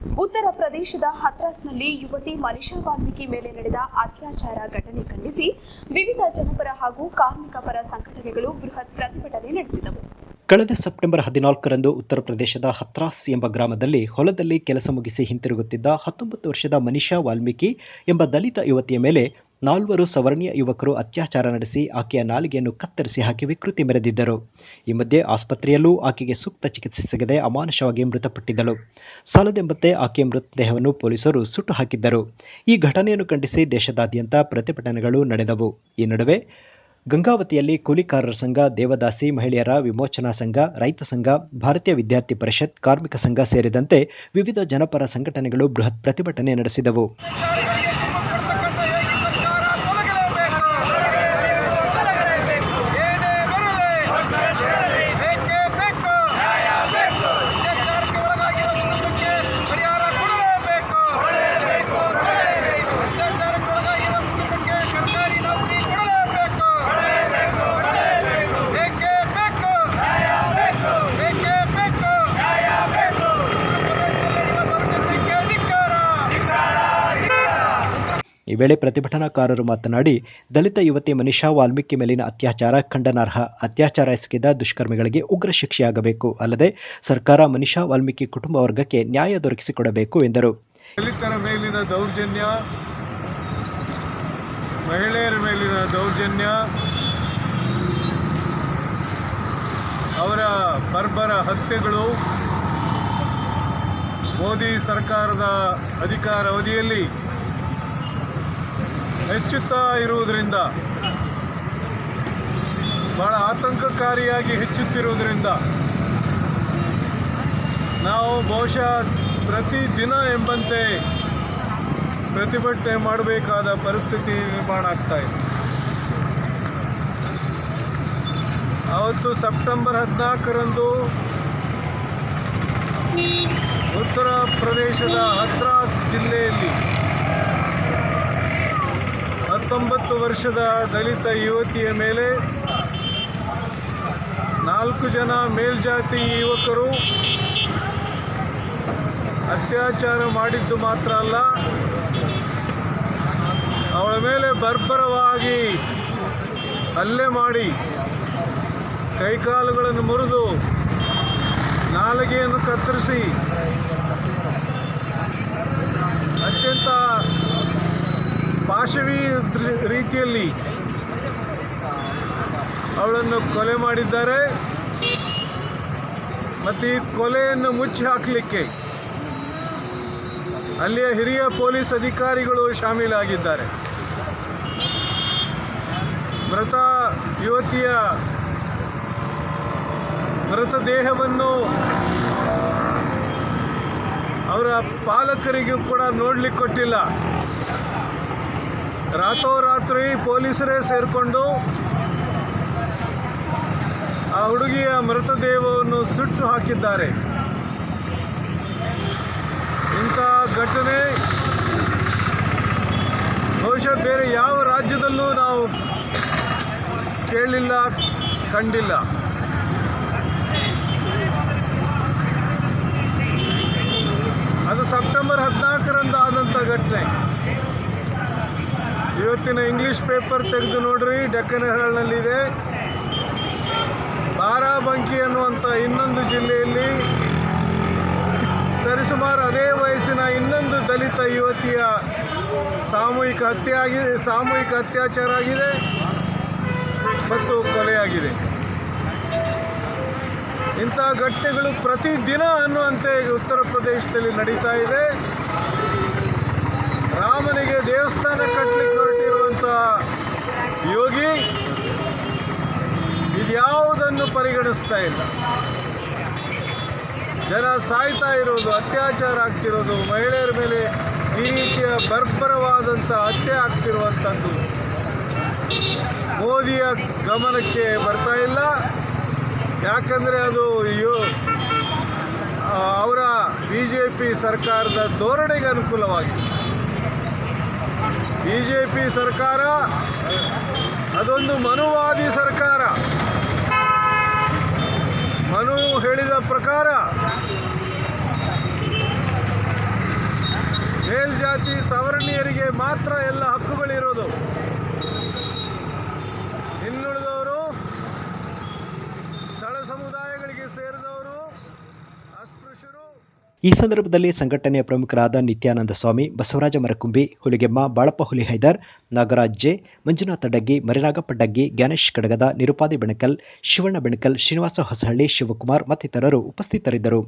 ಉತ್ತರ ಪ್ರದೇಶದ ಹತ್ರಾಸ್ನಲ್ಲಿ ಯುವತಿ ಮನಿಷಾ ವಾಲ್ಮೀಕಿ ಮೇಲೆ ನಡೆದ ಅತ್ಯಾಚಾರ ಘಟನೆ ಖಂಡಿಸಿ ವಿವಿಧ ಜನಪರ ಹಾಗೂ ಕಾರ್ಮಿಕ ಪರ ಸಂಘಟನೆಗಳು ಬೃಹತ್ ಪ್ರತಿಭಟನೆ ನಡೆಸಿದವು. ಕಳೆದ ಸೆಪ್ಟೆಂಬರ್ ಹದಿನಾಲ್ಕರಂದು ಉತ್ತರ ಪ್ರದೇಶದ ಹತ್ರಾಸ್ ಎಂಬ ಗ್ರಾಮದಲ್ಲಿ ಹೊಲದಲ್ಲಿ ಕೆಲಸ ಮುಗಿಸಿ ಹಿಂತಿರುಗುತ್ತಿದ್ದ ಹತ್ತೊಂಬತ್ತು ವರ್ಷದ ಮನಿಷಾ ವಾಲ್ಮೀಕಿ ಎಂಬ ದಲಿತ ಯುವತಿಯ ಮೇಲೆ ನಾಲ್ವರು ಸವರ್ಣೀಯ ಯುವಕರು ಅತ್ಯಾಚಾರ ನಡೆಸಿ ಆಕೆಯ ನಾಲಿಗೆಯನ್ನು ಕತ್ತರಿಸಿ ಹಾಕಿ ವಿಕೃತಿ ಮೆರೆದಿದ್ದರು. ಈ ಮಧ್ಯೆ ಆಸ್ಪತ್ರೆಯಲ್ಲೂ ಆಕೆಗೆ ಸೂಕ್ತ ಚಿಕಿತ್ಸೆ ಸಿಗದೆ ಅಮಾನುಷವಾಗಿ ಮೃತಪಟ್ಟಿದ್ದಳು. ಸಾಲದೆಂಬಂತೆ ಆಕೆಯ ಮೃತದೇಹವನ್ನು ಪೊಲೀಸರು ಸುಟ್ಟು ಹಾಕಿದ್ದರು. ಈ ಘಟನೆಯನ್ನು ಖಂಡಿಸಿ ದೇಶದಾದ್ಯಂತ ಪ್ರತಿಭಟನೆಗಳು ನಡೆದವು. ಈ ನಡುವೆ ಗಂಗಾವತಿಯಲ್ಲಿ ಕೂಲಿಕಾರರ ಸಂಘ, ದೇವದಾಸಿ ಮಹಿಳೆಯರ ವಿಮೋಚನಾ ಸಂಘ, ರೈತ ಸಂಘ, ಭಾರತೀಯ ವಿದ್ಯಾರ್ಥಿ ಪರಿಷತ್, ಕಾರ್ಮಿಕ ಸಂಘ ಸೇರಿದಂತೆ ವಿವಿಧ ಜನಪರ ಸಂಘಟನೆಗಳು ಬೃಹತ್ ಪ್ರತಿಭಟನೆ ನಡೆಸಿದವು. ಈ ವೇಳೆ ಪ್ರತಿಭಟನಾಕಾರರು ಮಾತನಾಡಿ, ದಲಿತ ಯುವತಿ ಮನಿಷಾ ವಾಲ್ಮೀಕಿ ಮೇಲಿನ ಅತ್ಯಾಚಾರ ಖಂಡನಾರ್ಹ. ಅತ್ಯಾಚಾರ ಎಸಗಿದ ದುಷ್ಕರ್ಮಿಗಳಿಗೆ ಉಗ್ರ ಶಿಕ್ಷೆಯಾಗಬೇಕು. ಅಲ್ಲದೆ, ಸರ್ಕಾರ ಮನಿಷಾ ವಾಲ್ಮೀಕಿ ಕುಟುಂಬ ವರ್ಗಕ್ಕೆ ನ್ಯಾಯ ದೊರಕಿಸಿಕೊಡಬೇಕು ಎಂದರು. ದಲಿತರ ಮೇಲಿನ ದೌರ್ಜನ್ಯ, ಮಹಿಳೆಯರ ಮೇಲಿನ ದೌರ್ಜನ್ಯ, ಅವರ ಬರ್ಬರ ಹತ್ಯೆಗಳು ಮೋದಿ ಸರ್ಕಾರದ ಅಧಿಕಾರ ಅವಧಿಯಲ್ಲಿ ಹೆಚ್ಚುತ್ತಾ ಇರುವುದರಿಂದ, ಬಹಳ ಆತಂಕಕಾರಿಯಾಗಿ ಹೆಚ್ಚುತ್ತಿರುವುದರಿಂದ, ನಾವು ಬಹುಶಃ ಪ್ರತಿದಿನ ಎಂಬಂತೆ ಪ್ರತಿಭಟನೆ ಮಾಡಬೇಕಾದ ಪರಿಸ್ಥಿತಿ ನಿರ್ಮಾಣ ಆಗ್ತಾ ಇದೆ. ಅವತ್ತು ಸೆಪ್ಟೆಂಬರ್ ಹದಿನಾಲ್ಕರಂದು ಉತ್ತರ ಪ್ರದೇಶದ ಹತ್ರಾಸ್ ಜಿಲ್ಲೆಯಲ್ಲಿ ಹತ್ತೊಂಬತ್ತು ವರ್ಷದ ದಲಿತ ಯುವತಿಯ ಮೇಲೆ ನಾಲ್ಕು ಜನ ಮೇಲ್ಜಾತಿ ಯುವಕರು ಅತ್ಯಾಚಾರ ಮಾಡಿದ್ದು ಮಾತ್ರ ಅಲ್ಲ, ಅವಳ ಮೇಲೆ ಬರ್ಬರವಾಗಿ ಹಲ್ಲೆ ಮಾಡಿ ಕೈಕಾಲುಗಳನ್ನು ಮುರಿದು ನಾಲಿಗೆಯನ್ನು ಕತ್ತರಿಸಿ ರೀತಿಯಲ್ಲಿ ಅವಳನ್ನು ಕೊಲೆ ಮಾಡಿದ್ದಾರೆ. ಮತ್ತು ಈ ಕೊಲೆಯನ್ನು ಮುಚ್ಚಿ ಹಾಕಲಿಕ್ಕೆ ಅಲ್ಲಿಯ ಹಿರಿಯ ಪೊಲೀಸ್ ಅಧಿಕಾರಿಗಳು ಶಾಮೀಲಾಗಿದ್ದಾರೆ. ಮೃತ ಯುವತಿಯ ಮೃತದೇಹವನ್ನು ಅವರ ಪಾಲಕರಿಗೂ ಕೂಡ ನೋಡಲಿಕ್ಕೆ ಕೊಟ್ಟಿಲ್ಲ. ರಾತ್ರೋರಾತ್ರಿ ಪೊಲೀಸರೇ ಸೇರಿಕೊಂಡು ಆ ಹುಡುಗಿಯ ಮೃತದೇಹವನ್ನು ಸುಟ್ಟು ಹಾಕಿದ್ದಾರೆ. ಇಂಥ ಘಟನೆ ಬಹುಶಃ ಬೇರೆ ಯಾವ ರಾಜ್ಯದಲ್ಲೂ ನಾವು ಕೇಳಿಲ್ಲ, ಕಂಡಿಲ್ಲ. ಅದು ಸೆಪ್ಟೆಂಬರ್ ಹದಿನಾಲ್ಕರಂದು ಆದಂಥ ಘಟನೆ. ಇವತ್ತಿನ ಇಂಗ್ಲಿಷ್ ಪೇಪರ್ ತೆಗೆದು ನೋಡ್ರಿ ಡೆಕ್ಕನ್ ಹೆರಾಳ್ನಲ್ಲಿದೆ ಬಾರಾಬಂಕಿ ಅನ್ನುವಂಥ ಇನ್ನೊಂದು ಜಿಲ್ಲೆಯಲ್ಲಿ ಸರಿಸುಮಾರು ಅದೇ ವಯಸ್ಸಿನ ಇನ್ನೊಂದು ದಲಿತ ಯುವತಿಯ ಸಾಮೂಹಿಕ ಹತ್ಯೆ ಆಗಿದೆ ಸಾಮೂಹಿಕ ಅತ್ಯಾಚಾರ ಆಗಿದೆ ಮತ್ತು ಕೊಲೆಯಾಗಿದೆ. ಇಂಥ ಘಟನೆಗಳು ಪ್ರತಿದಿನ ಅನ್ನುವಂತೆ ಉತ್ತರ ಪ್ರದೇಶದಲ್ಲಿ ನಡೀತಾ ಇದೆ. ಯೋಗಿ ಇದ್ಯಾವುದನ್ನು ಪರಿಗಣಿಸ್ತಾ ಇಲ್ಲ. ಜನ ಸಾಯ್ತಾ ಇರೋದು, ಅತ್ಯಾಚಾರ ಆಗ್ತಿರೋದು, ಮಹಿಳೆಯರ ಮೇಲೆ ಈ ರೀತಿಯ ಬರ್ಬರವಾದಂಥ ಹತ್ಯೆ ಆಗ್ತಿರುವಂಥದ್ದು ಮೋದಿಯ ಗಮನಕ್ಕೆ ಬರ್ತಾ ಇಲ್ಲ. ಯಾಕಂದರೆ ಅದು ಯೋ ಅವರ ಬಿ ಜೆ ಪಿ ಸರ್ಕಾರದ ಧೋರಣೆಗೆ ಅನುಕೂಲವಾಗಿದೆ. ಬಿ ಜೆ ಪಿ ಸರ್ಕಾರ ಅದೊಂದು ಮನುವಾದಿ ಸರ್ಕಾರ. ಮನು ಹೇಳಿದ ಪ್ರಕಾರ ಮೇಲ್ಜಾತಿ ಸವರ್ಣೀಯರಿಗೆ ಮಾತ್ರ ಎಲ್ಲ ಹಕ್ಕುಗಳಿರೋದು ಇನ್ನುಳಿದವರು ತಳ ಸಮುದಾಯಗಳಿಗೆ ಅಸ್ಪೃಶ್ಯರು ಈ ಸಂದರ್ಭದಲ್ಲಿ ಸಂಘಟನೆಯ ಪ್ರಮುಖರಾದ ನಿತ್ಯಾನಂದ ಸ್ವಾಮಿ, ಬಸವರಾಜ ಮರಕುಂಬಿ, ಹುಲಿಗೆಮ್ಮ, ಬಾಳಪ್ಪ ಹುಲಿ ಹೈದರ್, ನಾಗರಾಜ್ ಜೆ, ಮಂಜುನಾಥ ಡಗ್ಗಿ, ಮರಿನಾಗಪ್ಪ ಡಗ್ಗಿ, ಜ್ಞಾನೇಶ್ ಕಡಗದ, ನಿರುಪಾದಿ ಬೆಣಕಲ್, ಶಿವಣ್ಣ ಬೆಣಕಲ್, ಶ್ರೀನಿವಾಸ ಹೊಸಹಳ್ಳಿ, ಶಿವಕುಮಾರ್ ಮತ್ತಿತರರು ಉಪಸ್ಥಿತರಿದ್ದರು.